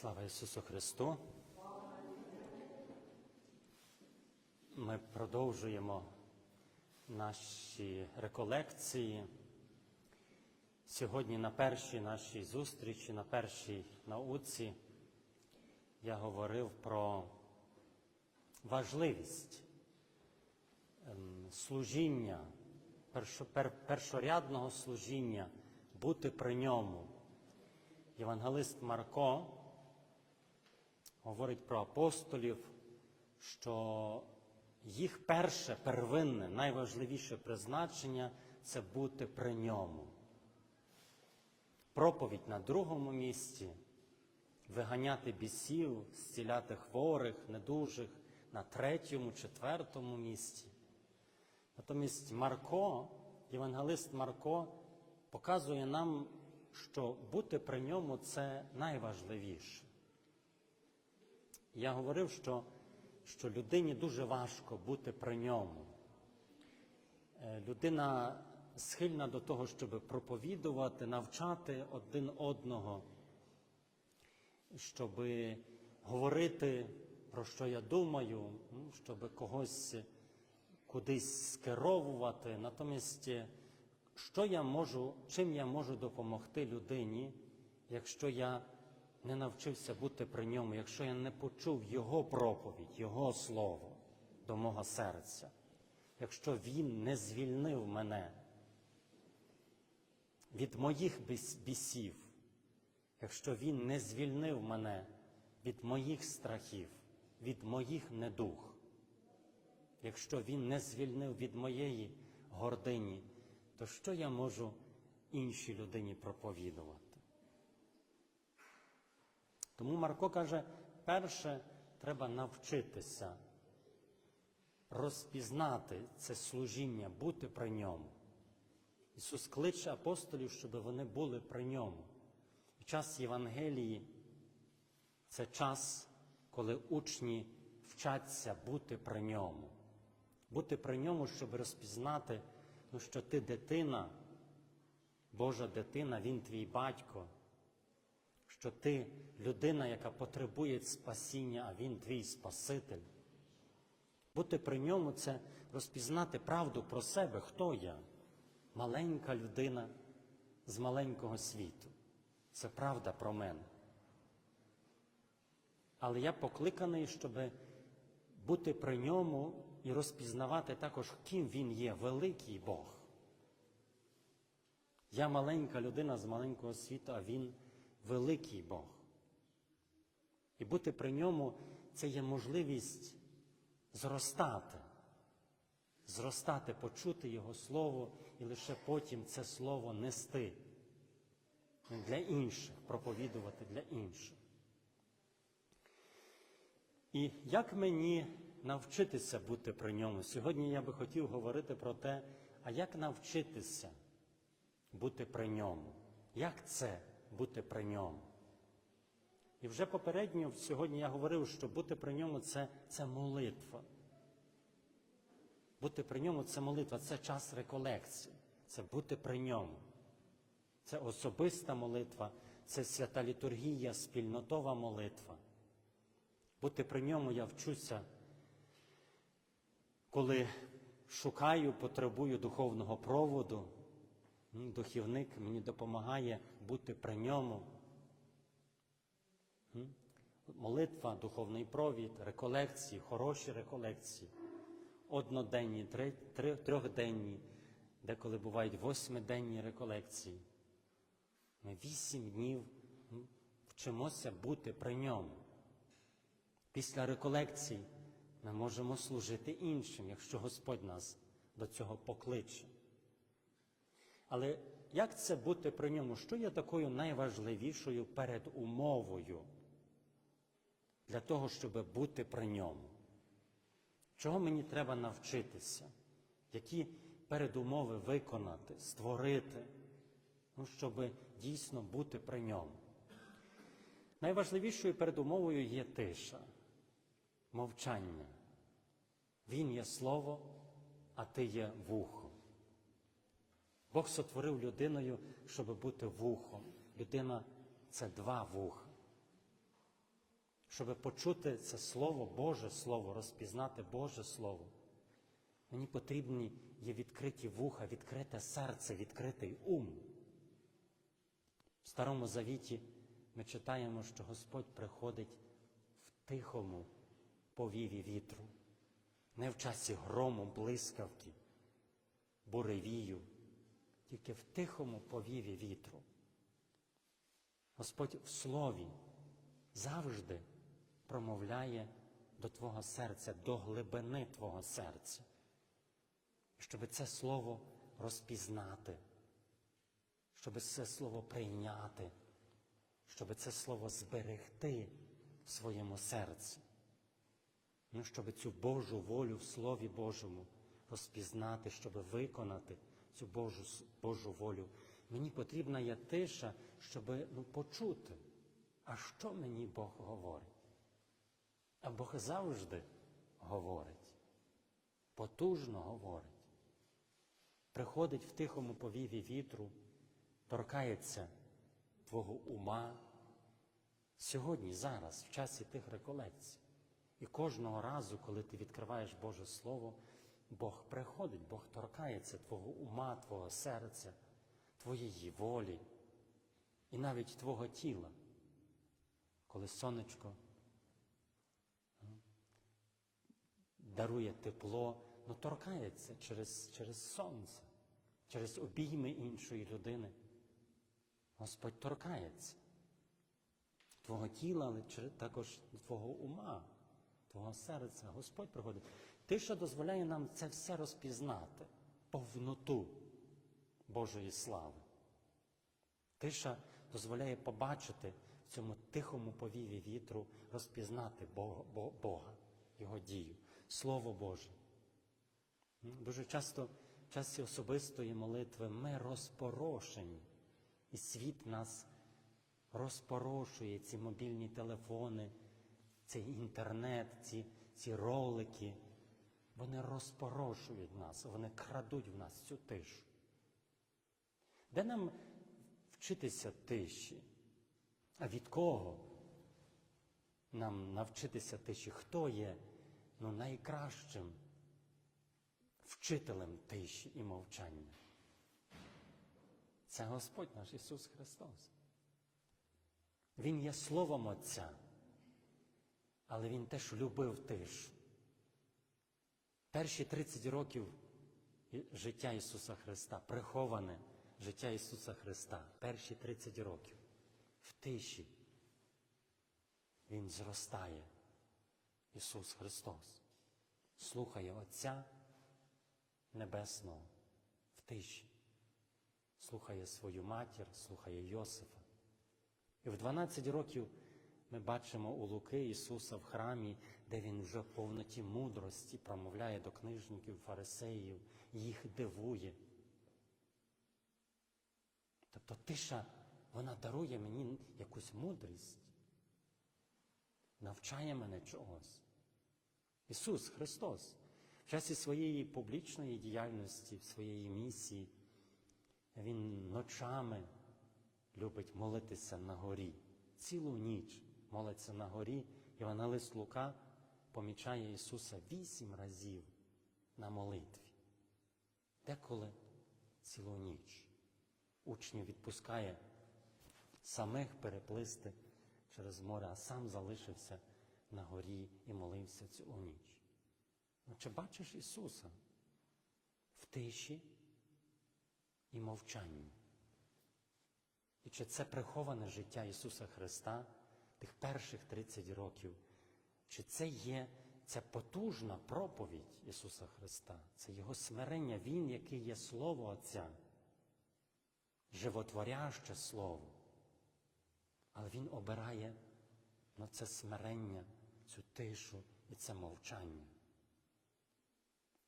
Слава Ісусу Христу! Ми продовжуємо наші реколекції. Сьогодні на першій нашій зустрічі, на першій науці я говорив про важливість ем, служіння, першорядного служіння, бути при ньому. Євангелист Марко говорить про апостолів, що їх перше, первинне, найважливіше призначення це бути при ньому. Проповідь на другому місці, виганяти бісів, зціляти хворих, недужих на третьому, четвертому місці. Натомість Марко, євангелист Марко, показує нам, що бути при ньому це найважливіше. Я говорив, що, що людині дуже важко бути при ньому. Е, Людина схильна до того, щоб проповідувати, навчати один одного, щоб говорити, про що я думаю, щоб когось кудись скеровувати. Натомість, е, що я можу, чим я можу допомогти людині, якщо я не навчився бути при ньому, якщо я не почув Його проповідь, Його слово до мого серця, якщо Він не звільнив мене від моїх бісів, якщо Він не звільнив мене від моїх страхів, від моїх недух, якщо Він не звільнив від моєї гордині, то що я можу іншій людині проповідувати? Тому Марко каже, перше треба навчитися розпізнати це служіння, бути при ньому. Ісус кличе апостолів, щоб вони були при ньому. І час Євангелії це час, коли учні вчаться бути при ньому. Бути при ньому, щоб розпізнати, ну, що ти дитина, Божа дитина, Він твій батько що ти людина, яка потребує спасіння, а він твій Спаситель. Бути при ньому це розпізнати правду про себе, хто я. Маленька людина з маленького світу. Це правда про мене. Але я покликаний, щоб бути при ньому і розпізнавати також, ким він є, великий Бог. Я маленька людина з маленького світу, а він великий Бог. І бути при ньому це є можливість зростати, зростати, почути Його Слово і лише потім це Слово нести для інших, проповідувати для інших. І як мені навчитися бути при ньому? Сьогодні я би хотів говорити про те, а як навчитися бути при ньому? Як це бути при ньому? І вже попередньо сьогодні я говорив, що бути при ньому це, це молитва. Бути при ньому це молитва, це час реколекції, це бути при ньому. Це особиста молитва, це свята літургія, спільнотова молитва. Бути при ньому я вчуся, коли шукаю, потребую духовного проводу. М, Духівник мені допомагає бути при ньому. Молитва, духовний провід, реколекції, хороші реколекції, одноденні, трьохденні, деколи бувають восьмиденні реколекції. Ми вісім днів вчимося бути при ньому. Після реколекцій ми можемо служити іншим, якщо Господь нас до цього покличе. Але як це бути при ньому? Що є такою найважливішою передумовою для того, щоб бути при ньому? Чого мені треба навчитися? Які передумови виконати, створити, ну, щоб дійсно бути при ньому? Найважливішою передумовою є тиша, мовчання. Він є слово, а ти є вухо. Бог сотворив людиною, щоб бути вухом. Людина це два вуха. щоб почути це Слово, Боже Слово, розпізнати Боже Слово. Мені потрібні є відкриті вуха, відкрите серце, відкритий ум. В Старому Завіті ми читаємо, що Господь приходить в тихому повіві вітру, не в часі грому, блискавки, буревію, тільки в тихому повіві вітру. Господь в слові завжди промовляє до Твого серця, до глибини Твого серця, щоб це слово розпізнати, щоб це слово прийняти, щоб це слово зберегти в своєму серці. Ну, щоб цю Божу волю в Слові Божому розпізнати, щоб виконати цю Божу, Божу волю. Мені потрібна є тиша, щоб ну, почути, а що мені Бог говорить. А Бог завжди говорить, потужно говорить. Приходить в тихому повіві вітру, торкається твого ума сьогодні, зараз, в часі тих реколекцій. І кожного разу, коли ти відкриваєш Боже Слово, Бог приходить, Бог торкається твого ума, твого серця, твоєї волі і навіть твого тіла. Коли сонечко дарує тепло, ну торкається через, через сонце, через обійми іншої людини. Господь торкається твого тіла, але також твого ума, твого серця. Господь приходить. Тиша дозволяє нам це все розпізнати, повноту Божої слави. Тиша дозволяє побачити в цьому тихому повіві вітру, розпізнати Бога, Його дію, Слово Боже. Дуже часто в часі особистої молитви ми розпорошені, і світ нас розпорошує ці мобільні телефони, цей інтернет, ці, ці ролики. Вони розпорошують нас, вони крадуть в нас цю тишу. Де нам вчитися тиші? А від кого нам навчитися тиші? Хто є ну, найкращим вчителем тиші і мовчання? Це Господь наш Ісус Христос. Він є Словом Отця, але Він теж любив тишу. Перші 30 років життя Ісуса Христа, приховане життя Ісуса Христа, перші 30 років. В тиші Він зростає, Ісус Христос, слухає Отця Небесного в тиші, слухає свою матір, слухає Йосифа. І в 12 років ми бачимо у Луки Ісуса в храмі, де Він вже в повноті мудрості промовляє до книжників, фарисеїв, їх дивує. Тобто тиша, вона дарує мені якусь мудрість, навчає мене чогось. Ісус Христос в часі своєї публічної діяльності, своєї місії, Він ночами любить молитися на горі. Цілу ніч молиться на горі. Євангелист Лука помічає Ісуса вісім разів на молитві. Деколи цілу ніч. Учнів відпускає самих переплисти через море, а сам залишився на горі і молився цілу ніч. Ну, чи бачиш Ісуса в тиші і мовчанні? І чи це приховане життя Ісуса Христа тих перших 30 років? Чи це є ця потужна проповідь Ісуса Христа? Це Його смирення, Він, який є Слово Отця, животворяще Слово. Але Він обирає на це смирення, цю тишу і це мовчання.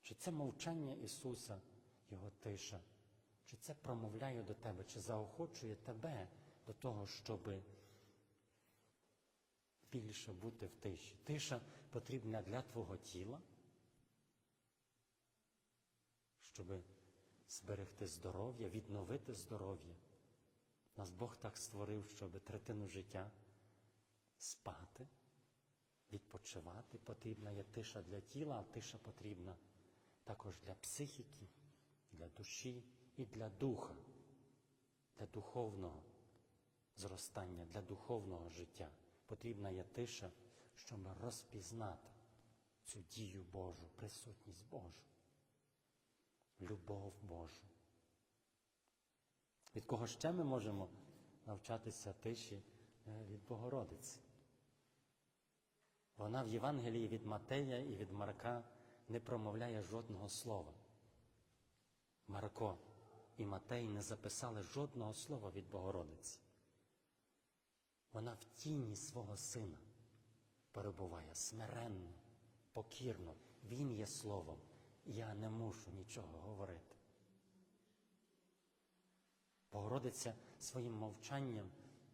Чи це мовчання Ісуса, Його тиша? Чи це промовляє до тебе, чи заохочує тебе до того, щоб більше бути в тиші? Тиша потрібна для твого тіла, щоб зберегти здоров'я, відновити здоров'я. Нас Бог так створив, щоб третину життя спати, відпочивати, потрібна є тиша для тіла, а тиша потрібна також для психіки, для душі і для духа, для духовного зростання, для духовного життя. Потрібна є тиша, щоб розпізнати цю дію Божу, присутність Божу, любов Божу. Від кого ще ми можемо навчатися тиші Е, від Богородиці? Вона в Євангелії від Матея і від Марка не промовляє жодного слова. Марко і Матей не записали жодного слова від Богородиці. Вона в тіні свого сина перебуває смиренно, покірно. Він є словом. Я не мушу нічого говорити. Богородиця своїм мовчанням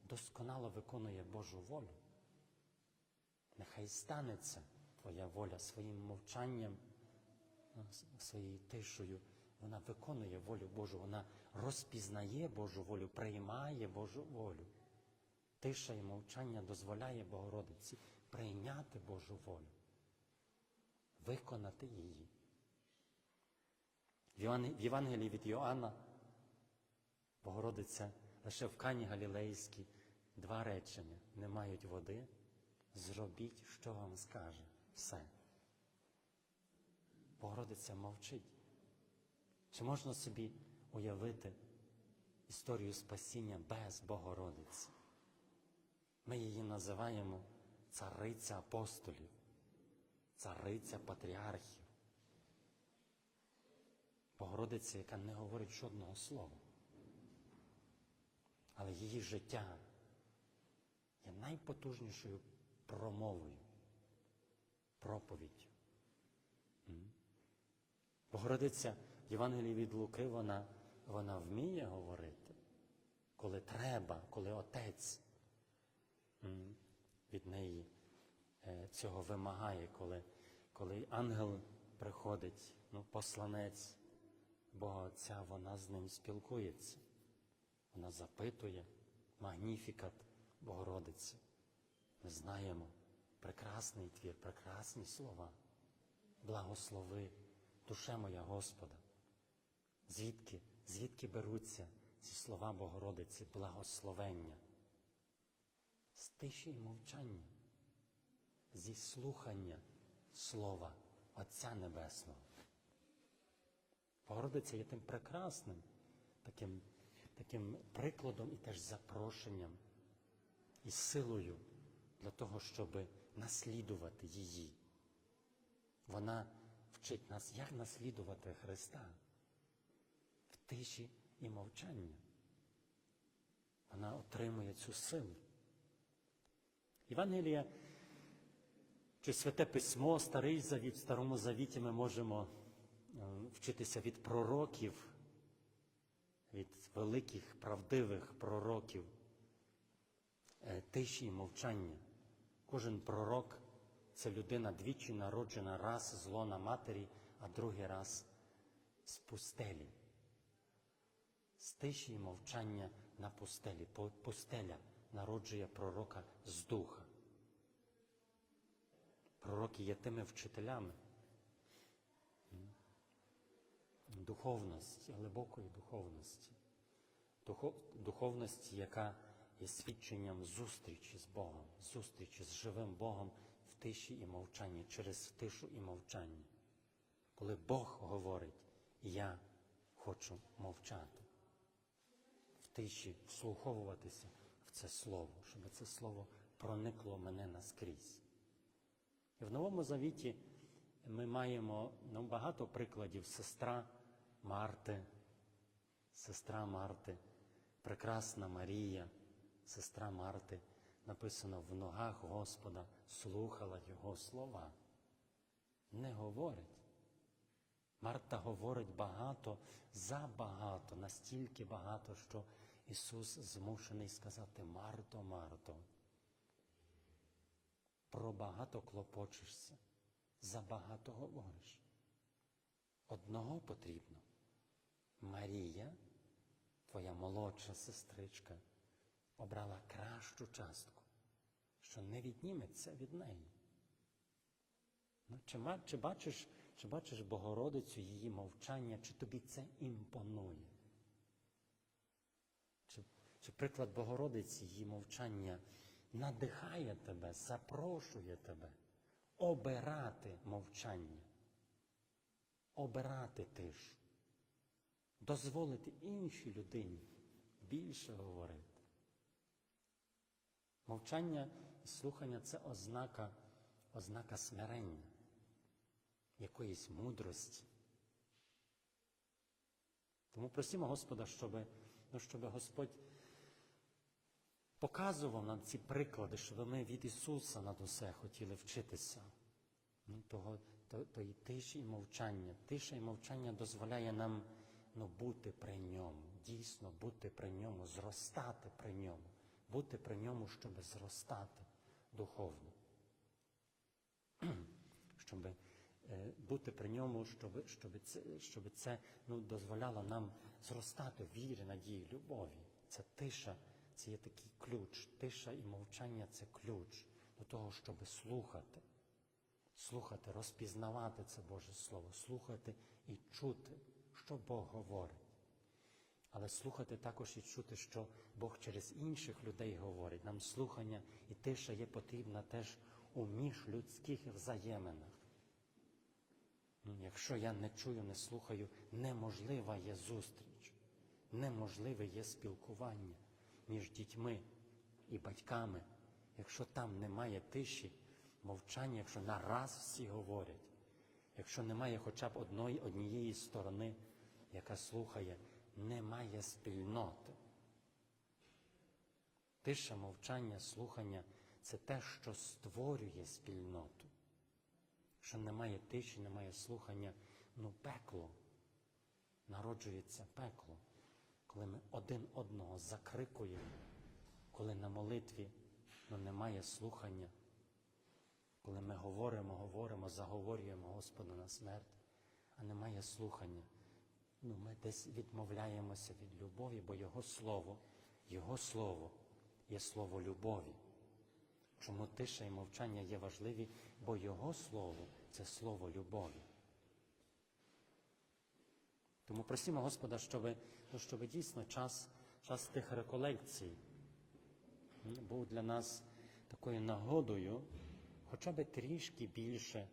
досконало виконує Божу волю. Нехай станеться Твоя воля своїм мовчанням, ну, своєю тишою. Вона виконує волю Божу, вона розпізнає Божу волю, приймає Божу волю. Тиша і мовчання дозволяє Богородиці прийняти Божу волю, виконати її. В Євангелії від Йоанна Богородиця лише в Кані Галілейській два речення не мають води. Зробіть, що вам скаже, все. Богородиця мовчить. Чи можна собі уявити історію спасіння без Богородиці? Ми її називаємо цариця апостолів, цариця патріархів. Богородиця, яка не говорить жодного слова. Але її життя є найпотужнішою промовою, проповіддю. Богородиця в Євангелії від Луки, вона, вона вміє говорити, коли треба, коли отець від неї е, цього вимагає, коли, коли ангел приходить, ну, посланець Бога Отця, вона з ним спілкується. Вона запитує магніфікат Богородиці. Ми знаємо прекрасний твір, прекрасні слова. Благослови, душе моя Господа. Звідки, звідки беруться ці слова Богородиці, благословення? З тиші і мовчання, зі слухання слова Отця Небесного. Богородиця є тим прекрасним, таким, таким прикладом і теж запрошенням і силою для того, щоб наслідувати її. Вона вчить нас, як наслідувати Христа в тиші і мовчанні. Вона отримує цю силу. Євангелія чи Святе Письмо, Старий Завіт, в Старому Завіті ми можемо е, вчитися від пророків, від великих правдивих пророків, е, тиші і мовчання. Кожен пророк це людина двічі народжена раз з лона матері, а другий раз з пустелі. З тиші і мовчання на пустелі. Пустеля народжує пророка з духа. Пророки є тими вчителями духовності, глибокої духовності, духовності, яка є свідченням зустрічі з Богом, зустрічі з живим Богом в тиші і мовчанні, через тишу і мовчання. Коли Бог говорить, я хочу мовчати, в тиші вслуховуватися це слово, щоб це слово проникло мене наскрізь. І в Новому Завіті ми маємо ну, багато прикладів сестра Марти, сестра Марти, прекрасна Марія, сестра Марти, написано в ногах Господа, слухала Його слова. Не говорить. Марта говорить багато, забагато, настільки багато, що Ісус змушений сказати Марто, Марто. Про багато клопочешся, забагато говориш. Одного потрібно. Марія, твоя молодша сестричка, обрала кращу частку, що не відніметься від неї. Ну, чи, чи, бачиш, чи бачиш Богородицю, її мовчання, чи тобі це імпонує? Чи приклад Богородиці, її мовчання надихає тебе, запрошує тебе обирати мовчання, обирати тишу, дозволити іншій людині більше говорити. Мовчання і слухання це ознака, ознака смирення, якоїсь мудрості. Тому просимо Господа, щоб, ну, щоб Господь показував нам ці приклади, щоб ми від Ісуса над усе хотіли вчитися. Ну, Того, то, тої тиші і мовчання. Тиша і мовчання дозволяє нам ну, бути при ньому, дійсно бути при ньому, зростати при ньому, бути при ньому, щоб зростати духовно. Щоб е, бути при ньому, щоб, щоб це, щоб це ну, дозволяло нам зростати вірі, надії, любові. Це тиша, це є такий ключ. Тиша і мовчання це ключ до того, щоб слухати. Слухати, розпізнавати це Боже Слово, слухати і чути, що Бог говорить. Але слухати також і чути, що Бог через інших людей говорить. Нам слухання і тиша є потрібна теж у міжлюдських взаєминах. Ну, Якщо я не чую, не слухаю, неможлива є зустріч, неможливе є спілкування між дітьми і батьками. Якщо там немає тиші, мовчання, якщо нараз всі говорять, якщо немає хоча б одної, однієї сторони, яка слухає, немає спільноти. Тиша, мовчання, слухання це те, що створює спільноту. Якщо немає тиші, немає слухання, ну пекло, народжується пекло, коли ми один одного закрикуємо, коли на молитві ну, немає слухання, коли ми говоримо, говоримо, заговорюємо Господа на смерть, а немає слухання. Ну, ми десь відмовляємося від любові, бо Його Слово, Його Слово є слово любові. Чому тиша і мовчання є важливі, бо Його Слово це слово любові. Тому просимо Господа, щоб, ну, щоб дійсно час, час тих реколекцій був для нас такою нагодою, хоча б трішки більше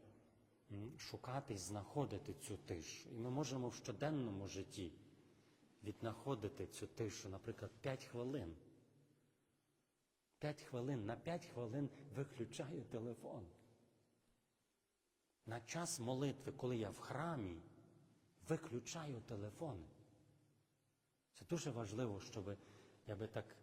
шукати і знаходити цю тишу. І ми можемо в щоденному житті віднаходити цю тишу, наприклад, 5 хвилин. 5 хвилин, на 5 хвилин виключаю телефон. На час молитви, коли я в храмі, виключаю телефони. Це дуже важливо, щоб я би так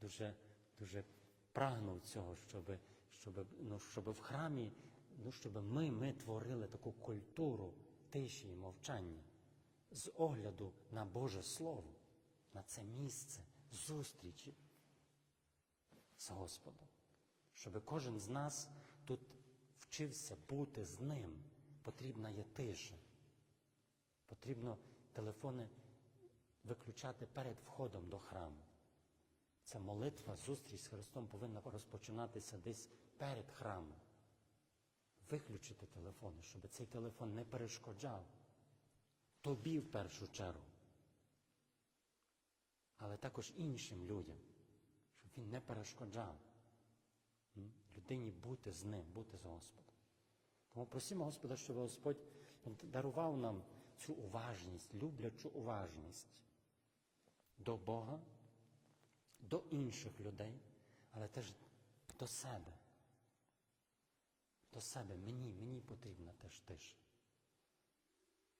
дуже, дуже прагнув цього, щоб, щоб, ну, щоб в храмі, ну, щоб ми, ми творили таку культуру тиші і мовчання з огляду на Боже Слово, на це місце зустрічі з Господом. Щоб кожен з нас тут вчився бути з ним. Потрібна є тиша. Потрібно телефони виключати перед входом до храму. Ця молитва, зустріч з Христом повинна розпочинатися десь перед храмом. Виключити телефони, щоб цей телефон не перешкоджав. Тобі в першу чергу, але також іншим людям, щоб він не перешкоджав людині бути з ним, бути з Господом. Тому просимо Господа, щоб Господь дарував нам цю уважність, люблячу уважність до Бога, до інших людей, але теж до себе. До себе мені, мені потрібна теж тиша,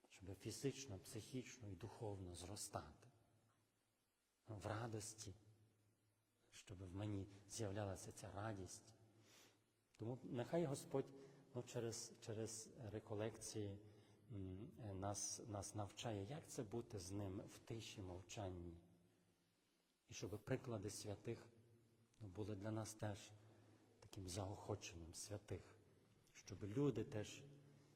щоб фізично, психічно і духовно зростати в радості, щоб в мені з'являлася ця радість. Тому нехай Господь ну, через, через реколекції нас, нас навчає, як це бути з ним в тиші мовчанні. І щоб приклади святих ну, були для нас теж таким заохоченням святих, щоб люди теж,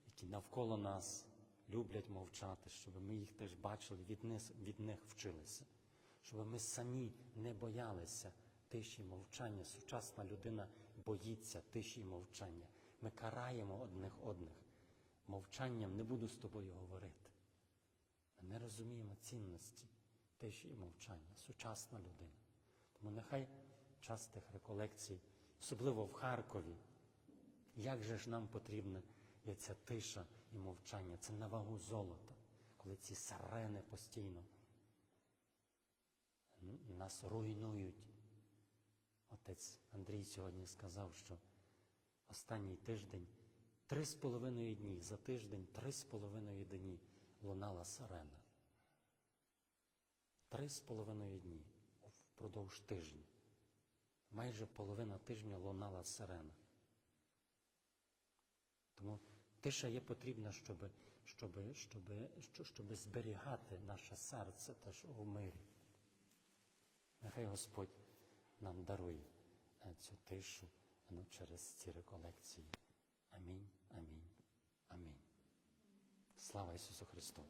які навколо нас люблять мовчати, щоб ми їх теж бачили, від них, від них вчилися, щоб ми самі не боялися тиші мовчання. Сучасна людина боїться тиші мовчання. Ми караємо одних одних. Мовчанням не буду з тобою говорити. Ми не розуміємо цінності тиші і мовчання, сучасна людина. Тому нехай час тих реколекцій, особливо в Харкові, як же ж нам потрібна є ця тиша і мовчання, це на вагу золота, коли ці сирени постійно нас руйнують. Отець Андрій сьогодні сказав, що останній тиждень три з половиною дні, за тиждень три з половиною дні лунала сирена. Три з половиною дні впродовж тижня. Майже половина тижня лунала сирена. Тому тиша є потрібна, щоб, щоб, щоб, щоб, зберігати наше серце теж у мирі. Нехай Господь нам дарує е, цю тишу ну, через ці реколекції. Амінь, амінь, амінь. Слава Ісусу Христу!